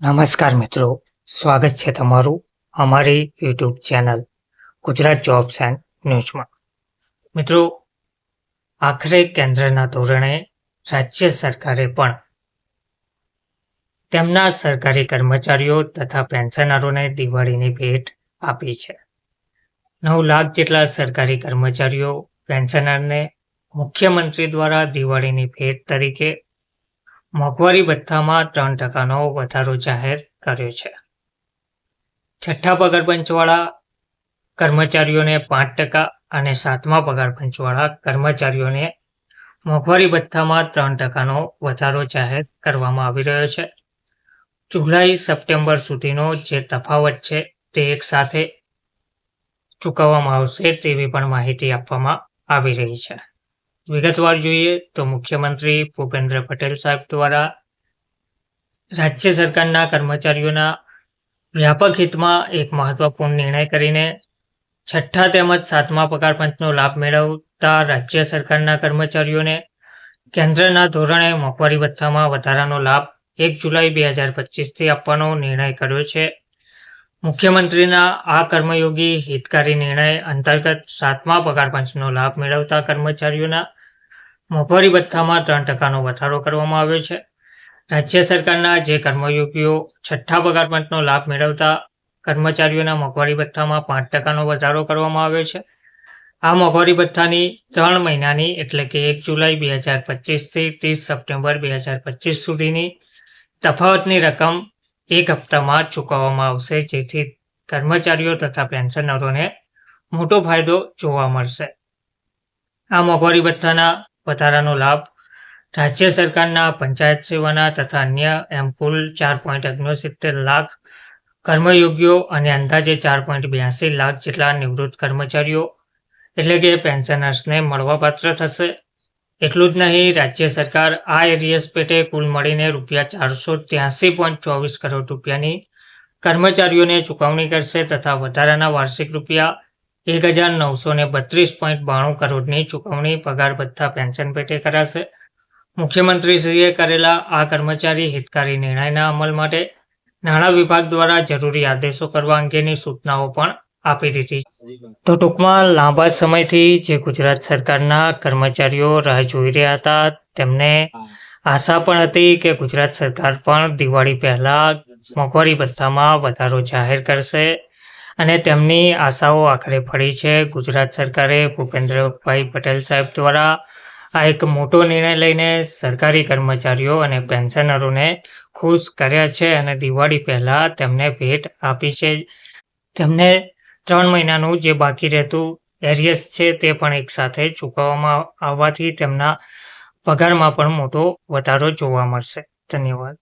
નમસ્કાર મિત્રો, સ્વાગત છે તમારું અમારી YouTube channel Gujarat jobs and ન્યૂઝમાં મિત્રો, આખરે કેન્દ્રના ધોરણે રાજ્ય સરકારે પણ તેમના સરકારી કર્મચારીઓ તથા પેન્શનરોને દિવાળીની ભેટ આપી છે. નવ લાખ જેટલા સરકારી કર્મચારીઓ પેન્શનરને મુખ્યમંત્રી દ્વારા દિવાળીની ભેટ તરીકે મોંઘવારી ભથ્થામાં ત્રણ ટકાનો વધારો જાહેર કર્યો છે. છઠ્ઠા પગાર પંચવાળા કર્મચારીઓને પાંચ ટકા અને સાતમા પગાર કર્મચારીઓને મોંઘવારી ભથ્થામાં ત્રણ ટકાનો વધારો જાહેર કરવામાં આવી રહ્યો છે. જુલાઈ સપ્ટેમ્બર સુધીનો જે તફાવત છે તે એક સાથે ચૂકવવામાં આવશે તેવી પણ માહિતી આપવામાં આવી રહી છે. વિગતવાર જોઈએ તો મુખ્યમંત્રી ભૂપેન્દ્ર પટેલ સાહેબ દ્વારા રાજ્ય સરકારના કર્મચારીઓના વ્યાપક હિતમાં એક મહત્વપૂર્ણ નિર્ણય કરીને છઠ્ઠા તેમજ સાતમા પગાર પંચનો લાભ મેળવતા રાજ્ય સરકારના કર્મચારીઓને કેન્દ્રના ધોરણે મોંઘવારી ભથ્થામાં વધારાનો લાભ એક જુલાઈ બે હજાર પચીસથી આપવાનો નિર્ણય કર્યો છે. મુખ્યમંત્રીના આ કર્મયોગી હિતકારી નિર્ણય અંતર્ગત સાતમા પગાર પંચનો લાભ મેળવતા કર્મચારીઓના મોંઘવારી ભથ્થામાં ત્રણ ટકાનો વધારો કરવામાં આવ્યો છે. રાજ્ય સરકારના જે કર્મયોગીઓ છઠ્ઠા પગાર પંચનો લાભ મેળવતા કર્મચારીઓના મોંઘવારી ભથ્થામાં પાંચ ટકાનો વધારો કરવામાં આવ્યો છે. આ મોંઘવારી ભથ્થાની ત્રણ મહિનાની એટલે કે એક જુલાઈ બે હજાર પચીસથી ત્રીસ સપ્ટેમ્બર બે હજાર પચીસ સુધીની તફાવતની રકમ એક હપ્તામાં ચૂકવવામાં આવશે, જેથી કર્મચારીઓ તથા પેન્શનરોને મોટો ફાયદો જોવા મળશે. આ મોંઘવારી ભથ્થાના વધારાનો લાભ રાજ્ય સરકારના પંચાયત સેવાના તથા અન્ય એમ કુલ ચાર પોઈન્ટ ઓગણસિત્તેર લાખ કર્મયોગીઓ અને અંદાજે ચાર પોઈન્ટ બ્યાસી લાખ જેટલા નિવૃત્ત કર્મચારીઓ, એટલે કે પેન્શનર્સને મળવાપાત્ર થશે. એટલું જ નહીં, રાજ્ય સરકાર આ એરિયસ પેટે કુલ મળીને રૂપિયા ચારસો ત્યાસી પોઈન્ટ ચોવીસ કરોડ રૂપિયાની કર્મચારીઓને ચૂકવણી કરશે તથા વધારાના વાર્ષિક રૂપિયા એક હજાર નવસો ને બત્રીસ પોઈન્ટ બાણું કરોડની ચૂકવણી પગાર ભથ્થા પેન્શન પેટે કરાશે. મુખ્યમંત્રીશ્રીએ કરેલા આ કર્મચારી હિતકારી નિર્ણયના અમલ માટે નાણાં વિભાગ દ્વારા જરૂરી આદેશો કરવા અંગેની સૂચનાઓ પણ આપી દીધી તો ટૂંકમાં લાંબા સમયથી જે ગુજરાત સરકારના કર્મચારીઓ રાહ જોઈ રહ્યા હતા, તેમને આશા પણ હતી કે ગુજરાત સરકાર પણ દિવાળી પહેલા મોંઘવારી ભથ્થામાં વધારો જાહેર કરશે. અને તેમની આશાઓ આખરે ફળી છે. ગુજરાત સરકારે ભૂપેન્દ્રભાઈ પટેલ સાહેબ દ્વારા આ એક મોટો નિર્ણય લઈને સરકારી કર્મચારીઓ અને પેન્શનરોને ખુશ કર્યા છે અને દિવાળી પહેલાં તેમને ભેટ આપી છે. તેમને ત્રણ મહિનાનું જે બાકી રહેતું એરિયસ છે તે પણ એકસાથે ચૂકવવામાં આવવાથી તેમના પગારમાં પણ મોટો વધારો જોવા મળશે. ધન્યવાદ.